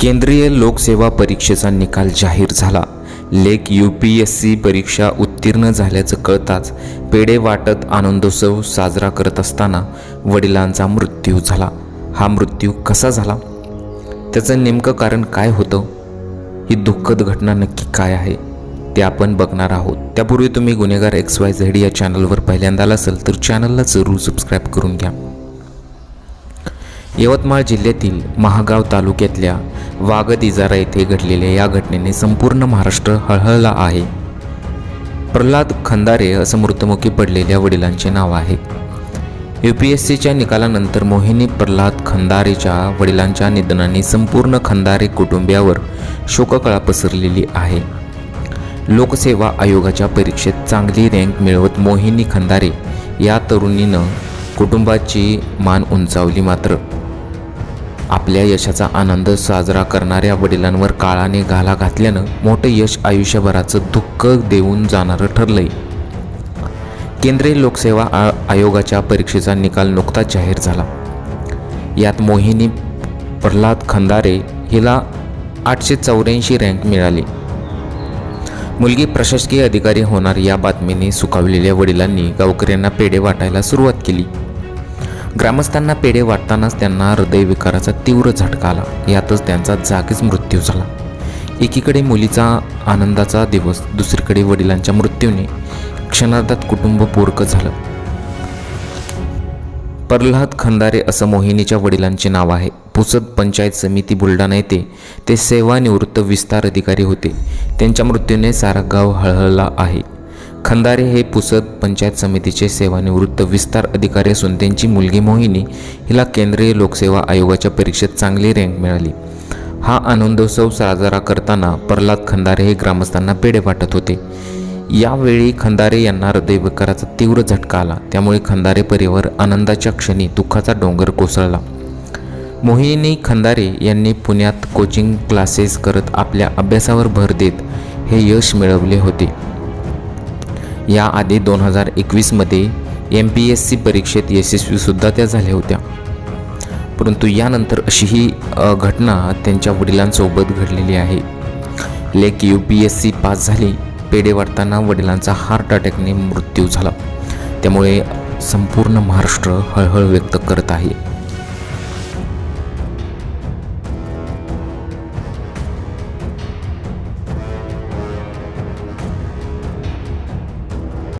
केंद्रीय लोकसेवा परीक्षेचा निकाल जाहीर झाला. लेख यू पी एस सी परीक्षा उत्तीर्ण झाल्याचं कळताच पेढे वाटत आनंदोत्सव साजरा करत असताना वडिलांचा मृत्यू झाला. हा मृत्यू कसा झाला? त्याचं नेमकं कारण काय होतं? ही दुःखद घटना नक्की काय आहे? ते आपण बघणार आहोत. त्यापूर्वी तुम्ही गुन्हेगार एक्स वाय झेड या चॅनलवर पहिल्यांदा आला असेल तर चॅनलला जरूर सबस्क्राईब करून घ्या. यवतमाळ जिल्ह्यातील महागाव तालुक्यातल्या वागद येथे घडलेल्या या घटनेने संपूर्ण महाराष्ट्र हळहळला आहे. प्रल्हाद खंदारे असं मृत्युमुखी पडलेल्या वडिलांचे नाव आहे. यू पी एस सीच्या निकालानंतर मोहिनी प्रल्हाद खंदारेच्या वडिलांच्या निधनाने संपूर्ण खंदारे कुटुंबियावर शोककळा पसरलेली आहे. लोकसेवा आयोगाच्या परीक्षेत चांगली रँक मिळवत मोहिनी खंदारे या तरुणीनं कुटुंबाची मान उंचावली मात्र. आपल्या यशाचा आनंद साजरा करणाऱ्या वडिलांवर काळाने घाला घातल्यानं मोठं यश आयुष्यभराचं दुःख देऊन जाणारं ठरलंय. केंद्रीय लोकसेवा आ आयोगाच्या परीक्षेचा निकाल नुकताच जाहीर झाला. यात मोहिनी प्रल्हाद खंदारे हिला आठशे चौऱ्याऐंशी रँक मिळाली. मुलगी प्रशासकीय अधिकारी होणार या बातमीने सुखावलेल्या वडिलांनी गावकऱ्यांना पेढे वाटायला सुरुवात केली. ग्रामस्थांना पेढे वाटतानाच त्यांना हृदयविकाराचा तीव्र झटका आला. यातच त्यांचा जागीच मृत्यू झाला. एकीकडे मुलीचा आनंदाचा दिवस दुसरीकडे वडिलांच्या मृत्यूने क्षणार्धात कुटुंब पोरकं झालं. प्रल्हाद खंदारे असं मोहिनीच्या वडिलांचे नाव आहे. पुसद पंचायत समिती बुलढाणा येथे ते सेवानिवृत्त विस्तार अधिकारी होते. त्यांच्या मृत्यूने सारा गाव हळहळला आहे. खंदारे हे पुसद पंचायत समितीचे सेवानिवृत्त विस्तार अधिकारी असून त्यांची मुलगी मोहिनी हिला केंद्रीय लोकसेवा आयोगाच्या परीक्षेत चांगली रँक मिळाली. हा आनंदोत्सव साजरा करताना प्रल्हाद खंदारे हे ग्रामस्थांना पेढे वाटत होते. यावेळी खंदारे यांना हृदयविकाराचा तीव्र झटका आला. त्यामुळे खंदारे परिवार आनंदाच्या क्षणी दुःखाचा डोंगर कोसळला. मोहिनी खंदारे यांनी पुण्यात कोचिंग क्लासेस करत आपल्या अभ्यासावर भर देत हे यश मिळवले होते. याआधी दोन हजार एकवीसमध्ये एम पी एस सी परीक्षेत यशस्वीसुद्धा त्या झाल्या होत्या. परंतु यानंतर अशी ही घटना त्यांच्या वडिलांसोबत घडलेली आहे. लेक U P S C pass झाली पेढे वाढताना वडिलांचा हार्ट अटॅकने मृत्यू झाला. त्यामुळे संपूर्ण महाराष्ट्र हळहळ व्यक्त करत आहे.